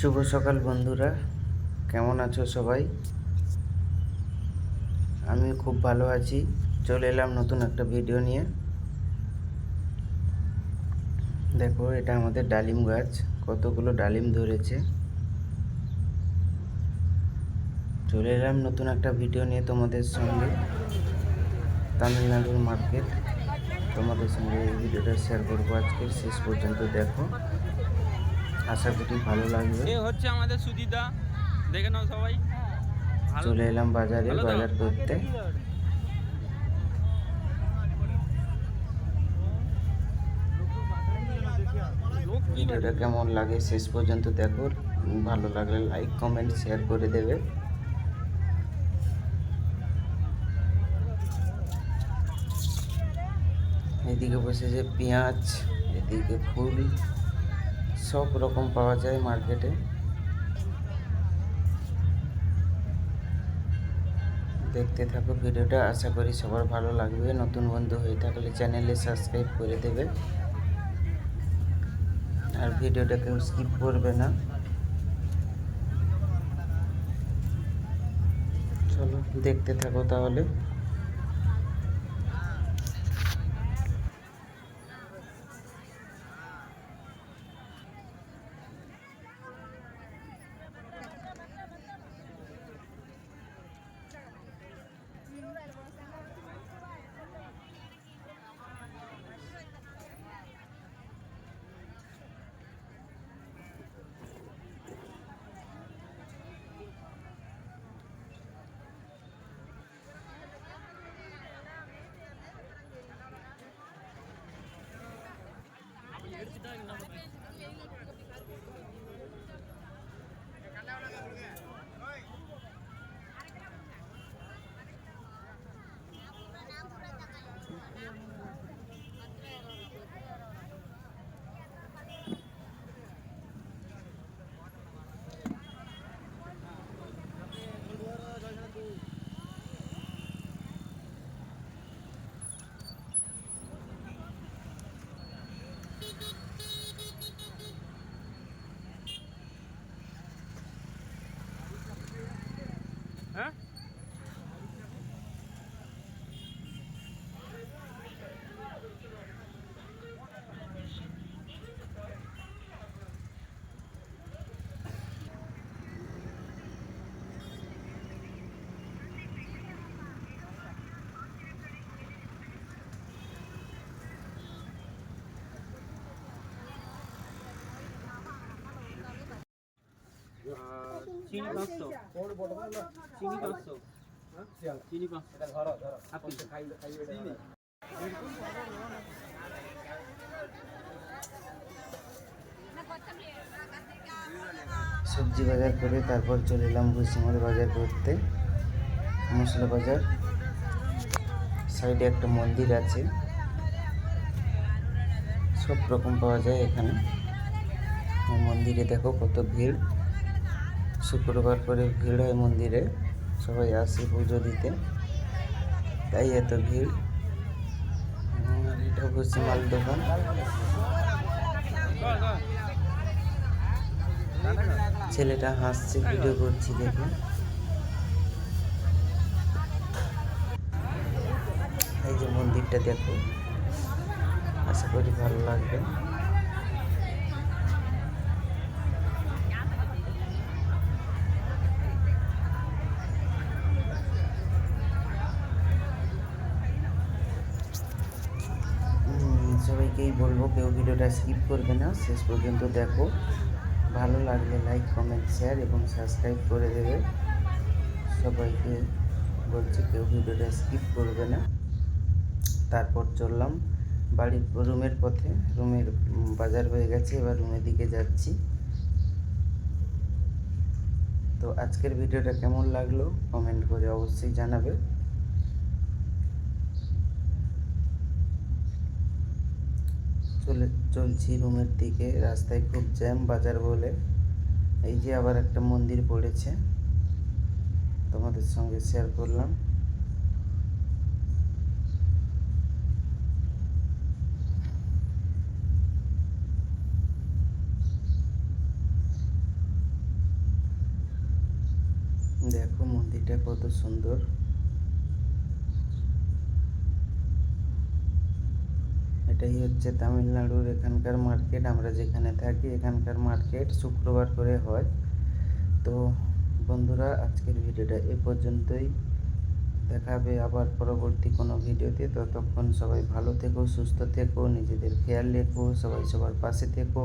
শুভ সকাল বন্ধুরা। কেমন আছো সবাই? আমি খুব ভালো আছি। চলে এলাম নতুন একটা ভিডিও নিয়ে। দেখো, এটা আমাদের ডালিম গাছ। কতগুলো ডালিম ধরেছে। চলে এলাম নতুন একটা ভিডিও নিয়ে তোমাদের সঙ্গে। তামিলনাড়ুর মার্কেট তোমাদের সঙ্গে এই ভিডিওটা শেয়ার করব আজকের। শেষ পর্যন্ত দেখো। আশা করি ভালো লাগবে। এ হচ্ছে আমাদের সুজিদা দেখে নাও সবাই। চলে এলাম বাজারে বাজার করতে। ভিডিওটা কেমন লাগে শেষ পর্যন্ত দেখো। ভালো লাগলে লাইক কমেন্ট শেয়ার করে দেবে। এদিকে বসেছে পেঁয়াজ এদিকে ফুল। সব রকম পাওয়া যায় মার্কেটে। দেখতে থাকো ভিডিওটা, আশা করি সবার ভালো লাগবে। নতুন বন্ধু হয়ে থাকলে চ্যানেলে সাবস্ক্রাইব করে দেবে। আর ভিডিওটা কেউ স্কিপ করবে না। চলো, দেখতে থাকো তাহলে। চিনি পাঁচশো। চিনি পাঁচশো। চিনি পাঁচশো। আপনি চিনি। সবজি বাজার করে তারপর চলে এলাম ভুসিমাল বাজার করতে। মশলা বাজার। সাইডে একটা মন্দির আছে। সব রকম পাওয়া যায় এখানে। মন্দিরে দেখো কত ভিড়। শুক্রবার করে ভিড় হয় মন্দিরে। সবাই আসে পুজো দিতে। তাই এত ভিড়। আর এটা ভুসিমাল দোকান। ছেলেটা হাসছে, ভিডিও করছি দেখে। এই যে মন্দিরটা দেখো। আশা করি ভালো লাগবে। সবাইকেই বলব, কেউ ভিডিওটা স্কিপ করবে না। শেষ পর্যন্ত দেখো। ভালো লাগলে লাইক কমেন্ট শেয়ার এবং সাবস্ক্রাইব করে দেবে। সবাইকে বলছি, কেউ ভিডিওটা স্কিপ করবে না। তারপর চললাম বাড়ির রুমের পথে। রুমের বাজার হয়ে গেছে, এবার রুমের দিকে যাচ্ছি। তো আজকের ভিডিওটা কেমন লাগল? কমেন্ট করে অবশ্যই জানাবে। চলে চলছি রুমের দিকে। রাস্তায় খুব জ্যাম বাজার বলে। এই যে আবার একটা মন্দির পড়েছে। তোমাদের সঙ্গে শেয়ার করলাম। দেখো মন্দিরটা কত সুন্দর। এটাই হচ্ছে তামিলনাড়ুর এখানকার মার্কেট আমরা যেখানে থাকি, এখানকার মার্কেট শুক্রবার করে হয়। তো বন্ধুরা, আজকের ভিডিওটা এ পর্যন্তই। দেখাবে আবার পরবর্তী কোনো ভিডিওতে। ততক্ষণ সবাই ভালো থেকো, সুস্থ থেকো, নিজেদের খেয়াল রেখো, সবাই সবার পাশে থেকো।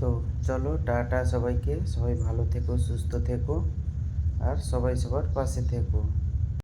তো চলো, টাটা সবাইকে। সবাই ভালো থেকো, সুস্থ থেকো, আর সবাই সবার পাশে থেকো।